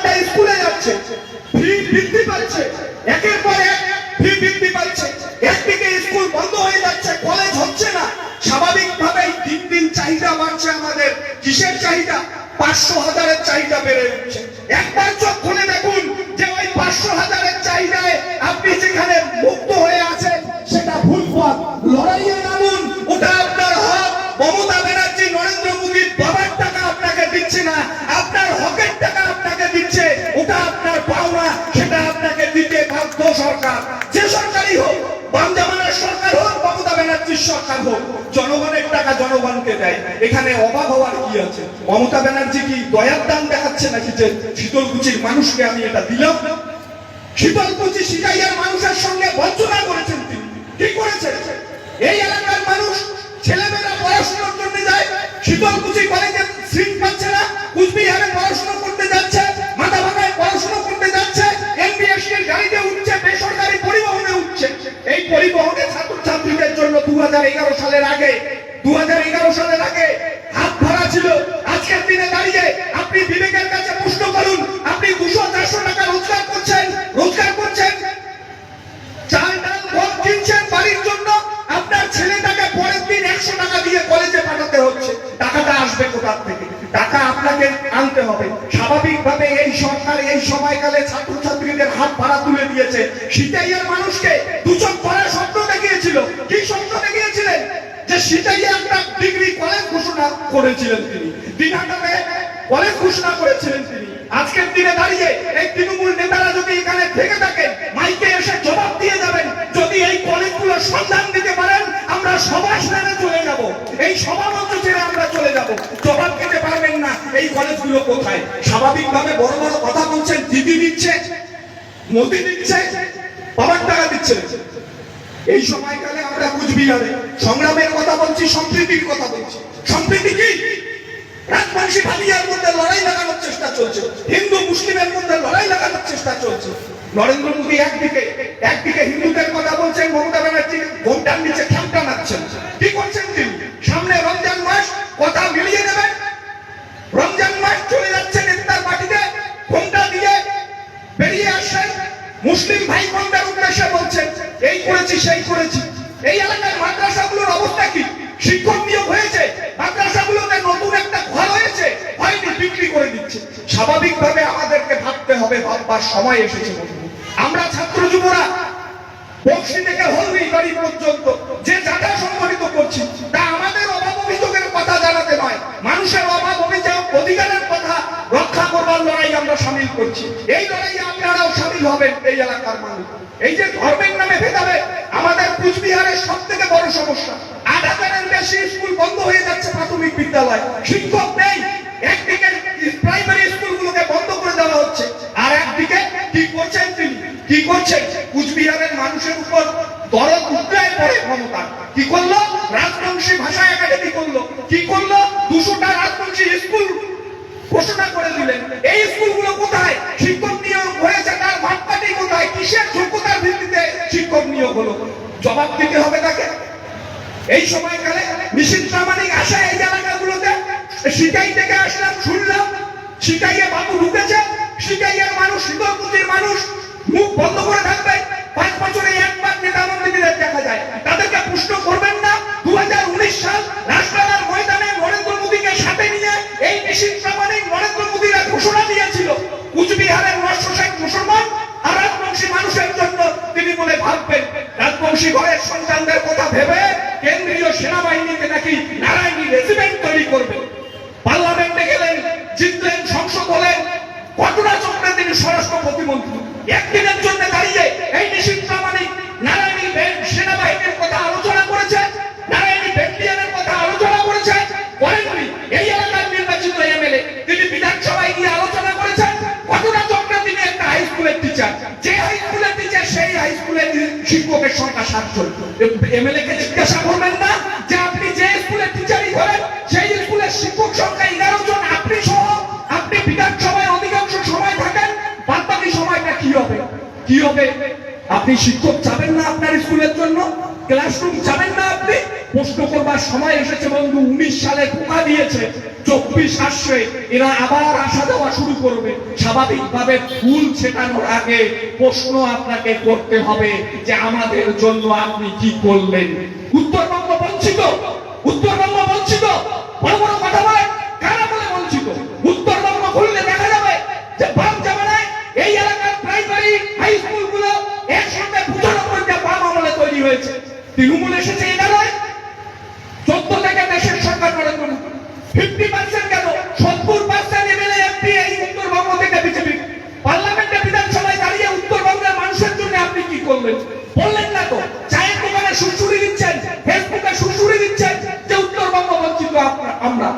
একটা স্কুলে যাচ্ছে, ফি বৃদ্ধি পাচ্ছে, একের পর এক ফি বৃদ্ধি পাচ্ছে, একদিকে স্কুল বন্ধ হয়ে যাচ্ছে, কলেজ হচ্ছে না। স্বাভাবিকভাবেই দিন দিন চাহিদা বাড়ছে আমাদের, কিসের চাহিদা? পাঁচশো হাজারের চাহিদা বেড়ে উঠছে একবার চোখ খুলে দেখুন যে ওই পাঁচশো হাজারের চাহিদায় আপনি যেখানে মুক্ত টাকা জনগণকে দেয়। এখানে অবাক হওয়ার কি আছে? মমতা ব্যানার্জি কি দয়ার দান দেখাচ্ছে নাকি যে শীতলকুচির মানুষকে আমি এটা দিলাম? শীতলকুচি সিজাইয়ার মানুষের সঙ্গে বঞ্চনা করেছেন তিনি। কি করেছেন? এই এলাকার মানুষ, ছেলেমেয়েরা পড়াশোনার জন্য যায় শীতলকুচি কলেজে সিট পাচ্ছে না, কুচবিহারে পড়াশোনা করতে যাচ্ছে আপনাকে আনতে হবে। স্বাভাবিকভাবে এই সরকার এই সময়কালে ছাত্রছাত্রীদের হাত ভাড়া তুলে দিয়েছে। সিটাইয়ের মানুষকে দুজন পড়ার স্বপ্ন দেখিয়েছিল। কি স্বপ্ন দেখিয়েছিলেন? যে সিটাইয়ে একটা ডিগ্রি কলেজ ঘোষণা করেছিলেন তিনি। দিনহাটাতে কলেজ ঘোষণা করেছিলেন তিনি। আজকের দিনে দাঁড়িয়ে এই তৃণমূল নেতারা যদি এখানে থেকে থাকেন, মাইকে এসে জবাব দিয়ে যাবেন। যদি এই কলেজগুলো সন্ধান দিতে পারেন আমরা সবাই ছেড়ে চলে যাব। এই সভামঞ্চ ছেড়ে আমরা চলে যাব। জবাব দিতে পারবেন না, এই কলেজগুলো কোথায়? স্বাভাবিকভাবে বড় বড় কথা বলছেন দিদি দিচ্ছে মোদি দিচ্ছে বাবার টাকা দিচ্ছে। এই সময়কালে আমরা কুচবিহারে সংগ্রামের কথা বলছি, সম্প্রীতির কথা বলছি। সম্প্রীতি কি? রাজবংশী ভাবিয়ার মধ্যে লড়াই লাগানোর চেষ্টা চলছে। হিন্দু মুসলিমের মধ্যে লড়াই লাগানোর চেষ্টা চলছে। নরেন্দ্র মোদী একদিকে একদিকে হিন্দুদের কথা বলছেন, মমতা ব্যানার্জি ঘোমটার নিচে ভাববার সময় এসেছে। আমরা ছাত্র যুবরা, বক্সি থেকে হলদি পর্যন্ত যে যাত্রা সংগঠিত করছি, তা আমাদের অভাব অভিযোগের কথা জানাতে নয়। মানুষের অভাব অভিযোগ, অধিকারের কথা রক্ষা করবার লড়াই আমরা সামিল করছি। এই আপনারাও সামিল হবেন এই এলাকার মানুষ। এই যে ধর্মের নামে ভেদাভেদ, আমাদের কুচবিহারের সব থেকে বড় সমস্যা। আট হাজারের বেশি স্কুল বন্ধ হয়ে যাচ্ছে প্রাথমিক বিদ্যালয়। শিক্ষক নেই, একদিকে প্রাইমারি স্কুলগুলোকে বন্ধ করে দেওয়া হচ্ছে আর একদিকে কি করছেন তিনি? কি করছেন? কুচবিহারের মানুষের উপর দরদ উদ্রায় পড়ে ক্ষমতা। কি করল? রাজবংশী ভাষা একাডেমি করল। কি করল? দুশোটা রাজবংশী স্কুল ঘোষণা করে দিলেন। এই স্কুলগুলো কোথায়? শিক্ষক নিয়োগ হয়েছে, তার মাপকাঠি কোথায়? কিসের যোগ্যতার ভিত্তিতে শিক্ষক নিয়োগ হলো? জবাব দিতে হবে তাকে। এই সময়কালে নিশীত প্রামাণিক আসে এই এলাকাগুলোতে। সিটাই থেকে আসলাম, শুনলাম। সিটাইয়ে বাবু ঢুকেছে। মানুষ মানুষ, মুখ বন্ধ করে থাকবে। পাঁচ বছরে একবার নেতা মন্ত্রীদের দেখা যায়। তাদেরকে পুষ্ট করবেন না। দু সাল ময়দানে নরেন্দ্র মোদীকে সাথে নিয়ে এই নরেন্দ্র মোদীরা ঘোষণা দিয়েছিল, কুচবিহারের নশো ষাট মুসলমান আর রাজবংশী মানুষের জন্য তিনি বলে ভাববেন। রাজবংশী ঘরের সন্তানদের কথা ভেবে কেন্দ্রীয় সেনাবাহিনীতে নাকি নারায়ণী রেজিমেন্ট তৈরি করবে। ঘটনা চক্রে তিনি স্বরাষ্ট্র প্রতিমন্ত্রী। একদিনের জন্য দাঁড়িয়ে এই নিষিদ্ধ প্রামাণিক নারায়ণী সেনাবাহিনীর কথা আলোচনা করেছে, নারায়ণী ব্যাটালিয়নের কথা আলোচনা করেছে। করেননি এই এলাকার নির্বাচিত এমএলএ তিনি বিধানসভায় গিয়ে আলোচনা করেছেন। ঘটনা চক্রে তিনি একটা হাই স্কুলের টিচার যে হাই স্কুলের টিচার সেই হাই স্কুলের শিক্ষকের সংখ্যা সাতজন এমএলএ কে জিজ্ঞাসা করবেন না? কি হবে? আপনি শিক্ষক চাবেন না আপনার স্কুলের জন্য? ক্লাসরুম চাবেন না আপনি? প্রশ্ন করবার সময় এসেছে বন্ধু, উনিশ সালে টোকা দিয়েছে। চব্বিশ আসছে, এরা আবার আসা যাওয়া শুরু করবে। স্বাভাবিকভাবে ফুল ছেটানোর আগে প্রশ্ন আপনাকে করতে হবে যে আমাদের জন্য আপনি কি করলেন। উত্তরবঙ্গ বঞ্চিত উত্তরবঙ্গ বঞ্চিত। বড় বড় কথা তৃণমূল এসেছে এগারোয় চোদ্দ থেকে দেশের সরকার নরেন্দ্র মোদী ফিফটি পার্সেন্ট কেন? সত্তর পার্সেন্ট এমএলএ এমপি এই উত্তরবঙ্গ থেকে বিজেপি। পার্লামেন্টে বিধানসভায় দাঁড়িয়ে উত্তরবঙ্গের মানুষের জন্য আপনি কি করলেন? বললেন না তো, চায়ের দোকানে সুশুরি দিচ্ছেন, ফেসবুকে সুশুরি দিচ্ছেন যে উত্তরবঙ্গ বঞ্চিত আমরা।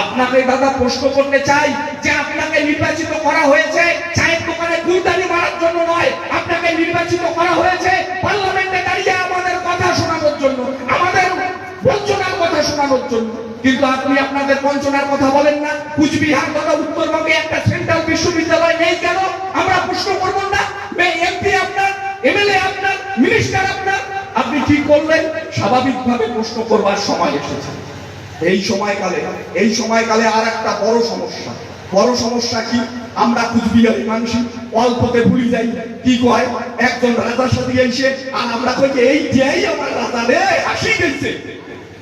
আপনাকে দাদা প্রশ্ন করতে চাই যে আপনাকে নির্বাচিত করা হয়েছে? চায়ের দোকানে গুলদানি মারার জন্য নয়, আপনাকে নির্বাচিত করা হয়েছে পার্লামেন্টে দাঁড়িয়ে আমাদের কথা শোনানোর জন্য আমাদের বঞ্চনার কথা কিন্তু আপনি আপনাদের বঞ্চনার কথা বলেন না। কুচবিহার তথা উত্তরবঙ্গে একটা সেন্ট্রাল বিশ্ববিদ্যালয় নেই কেন? আমরা প্রশ্ন করব না। এমপি আপনার এমএলএ আপনার মিনিস্টার আপনার। আপনি কি করলেন? স্বাভাবিকভাবে প্রশ্ন করবার সময় এসেছে। এই সময়কালে এই সময়কালে আর একটা বড় সমস্যা। বড় সমস্যা কি? আমরা কুচবিহারি মানুষ অল্পতে ভুলি যাই। কি কয়? একজন রাজার সাথে এসে আর আমরা কই যে, এই যেই আমার রাজা রে হাসি গেছে।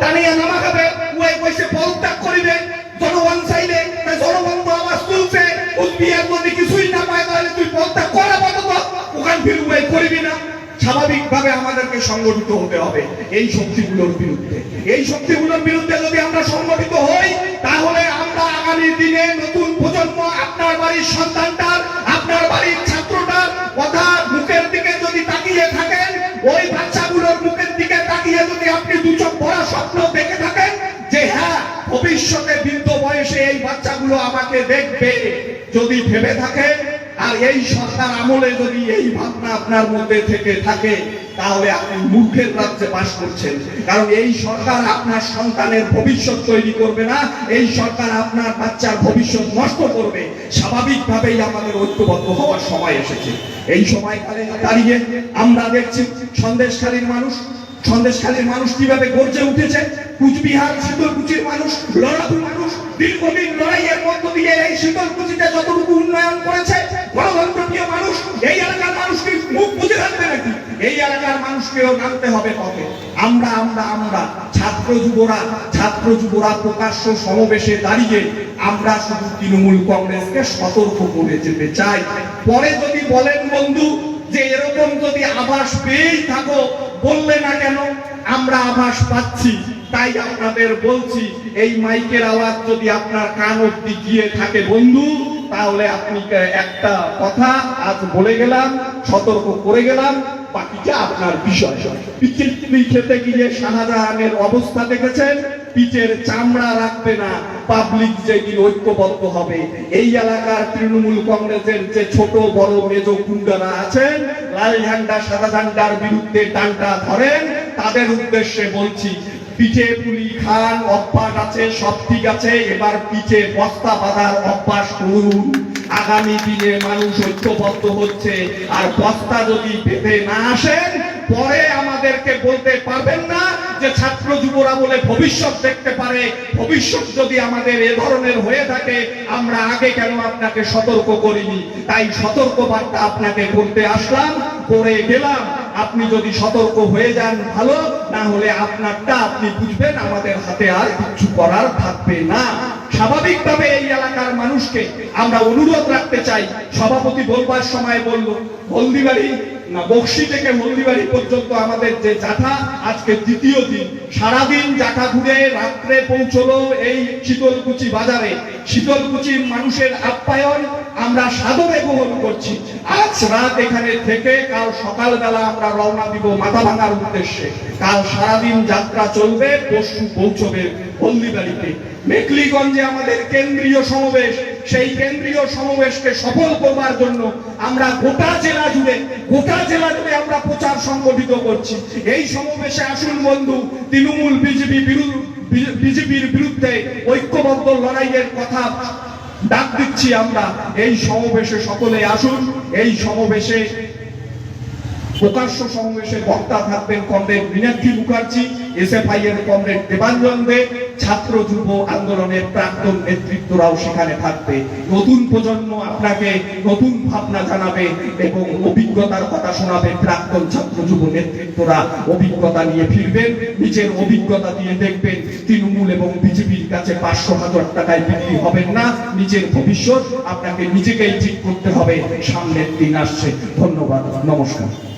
টানিয়া নামা খাবে উড়াই পয়সা পদত্যাগ করিবে। জনগণ চাইলে তাই জনগণ আওয়াজ তুলছে। উদ্বিয়ার যদি কিছুই না পায়, তাহলে তুই পদত্যাগ করা পদত ওখান ফির উড়াই করবি না। স্বাভাবিকভাবে আমাদেরকে সংগঠিত হতে হবে এই শক্তিগুলোর বিরুদ্ধে। এই শক্তিগুলোর বিরুদ্ধে যদি আমরা সংগঠিত হই, তাহলে আমরা আগামী দিনে নতুন প্রজন্ম, আপনার বাড়ির সন্তানটার, আপনার বাড়ির ছাত্রটার কথা মুখের দিকে যদি তাকিয়ে থাকেন, ওই বাচ্চাগুলোর মুখের তাকিয়ে যদি আপনি দু চোখ ভরা স্বপ্ন দেখে থাকেন যে হ্যাঁ ভবিষ্যতে বৃদ্ধ বয়সে এই বাচ্চাগুলো আমাকে দেখবে, যদি ভেবে থাকেন, আর এই সরকার আমলে যদি এই ভাবনা আপনার মধ্যে থেকে থাকে, তাহলে আপনি মূর্খের রাজ্যে বাস করছেন। কারণ এই সরকার আপনার সন্তানের ভবিষ্যৎ তৈরি করবে না, এই সরকার আপনার বাচ্চার ভবিষ্যৎ নষ্ট করবে। স্বাভাবিকভাবেই আমাদের ঐক্যবদ্ধ হওয়ার সময় এসেছে। এই সময়কালে দাঁড়িয়ে আমরা দেখছি সন্দেশখালীর মানুষ সন্দেশখালীর মানুষ কীভাবে গর্জে উঠেছে? কুচবিহার শীতলকুচির মানুষ লড়াকু মানুষ, দীর্ঘদিন লড়াইয়ের মধ্য দিয়ে এই শীতলকুচিতে যতটুকু উন্নয়ন করেছে, গণতন্ত্রপ্রিয় মানুষ, এই এলাকার মানুষকে মুখ বুঝে থাকবে নাকি? এই এলাকার মানুষকেও নামতে হবে কবে? আমরা আমরা আমরা, ছাত্র যুবরা ছাত্র যুবরা প্রকাশ্য সমাবেশে দাঁড়িয়ে আমরা শুধু তৃণমূল কংগ্রেসকে সতর্ক করে যেতে চাই। পরে যদি বলেন বন্ধু যে এরকম যদি আভাস পেয়েই থাকো বললে না কেন? আমরা আভাস পাচ্ছি, তাই আপনাদের বলছি, এই মাইকের আওয়াজ যদি আপনার কান অব্দি গিয়ে থাকে, বন্ধু, তাহলে আপনি একটা কথা আজ বলে গেলাম, সতর্ক করে গেলাম, বাকিটা আপনার বিষয়। পিচের খেতে গিয়ে শাহজাহানের অবস্থা দেখেছেন? পিচের চামড়া রাখবে না পাবলিক যেদিন ঐক্যবদ্ধ হবে। এই এলাকার তৃণমূল কংগ্রেসের যে ছোট, বড়, মেজ গুন্ডারা আছেন, লাল ঝান্ডা, সাদা ঝান্ডার বিরুদ্ধে টানটা ধরেন, তাদের উদ্দেশ্যে বলছি, পিঠে পুলি খান, অভ্যাস আছে, সব ঠিক আছে, এবার পিঠে বস্তা বাঁধার অভ্যাস করুন। আগামী দিনে মানুষ ঐক্যবদ্ধ হচ্ছে, আর বস্তা যদি বেঁধে না আসেন, পরে আমাদেরকে বলতে পারবেন না যে ছাত্র যুবরা বলে ভবিষ্যৎ দেখতে পারে, ভবিষ্যৎ যদি আমাদের এ ধরনের হয়ে থাকে, আমরা আগে কেন আপনাকে সতর্ক করিনি? তাই সতর্ক বার্তা আপনাকে করতে আসলাম, করে গেলাম। আপনি যদি সতর্ক হয়ে যান, ভালো। না হলে আপনারটা আপনি বুঝবেন, আমাদের হাতে আর কিছু করার থাকবে না। স্বাভাবিকভাবে এই এলাকার মানুষকে আমরা অনুরোধ রাখতে চাই। সভাপতি বলবার সময় বলল, হলদিবাড়ি বক্সি থেকে হলদিবাড়ি পর্যন্ত আমাদের যে যাঠা আজকে দ্বিতীয় দিন। সারাদিন যাঠা ঘুরে রাত্রে পৌঁছলো এই শীতলকুচি বাজারে। শীতলকুচির মানুষের আপ্যায়ন আমরা সাদরে গ্রহণ করছি। আজ রাত এখানে থেকে কাল সকালবেলা আমরা রওনা দিব মাথা ভাঙার উদ্দেশ্যে। কাল সারাদিন যাত্রা চলবে, পরশু পৌঁছবে মেকলিগঞ্জে আমাদের কেন্দ্রীয় সমাবেশ। সেই কেন্দ্রীয় সমাবেশকে সফল করবার জন্য আমরা গোটা জেলা জুড়ে, গোটা জেলা জুড়ে আমরা প্রচার সংগঠিত করছি। এই সমাবেশে আসুন বন্ধু, তৃণমূল বিজেপি বিজেপির বিরুদ্ধে ঐক্যবদ্ধ লড়াইয়ের কথা ডাক দিচ্ছি আমরা। এই সমাবেশে সকলে আসুন, এই সমাবেশে প্রকাশ্য সমাবেশে বক্তা থাকবেন কমরেড মীনাক্ষী মুখার্জি এসএফআই এর কমরেড দেবাঞ্জন দে ছাত্র যুব আন্দোলনের প্রাক্তন নেতৃত্বরাও সেখানে থাকবে। নতুন প্রজন্ম আপনাকে নতুন ভাবনা জানাবে এবং অভিজ্ঞতার কথা শোনাবে। প্রাক্তন ছাত্র যুব নেতৃত্বরা অভিজ্ঞতা নিয়ে ফিরবেন, নিজের অভিজ্ঞতা দিয়ে দেখবেন, তৃণমূল এবং বিজেপির কাছে পাঁচশো হাজার টাকায় বিক্রি হবেন না, নিজের ভবিষ্যৎ আপনাকে নিজেকেই ঠিক করতে হবে। সামনের দিন আসছে। ধন্যবাদ, নমস্কার।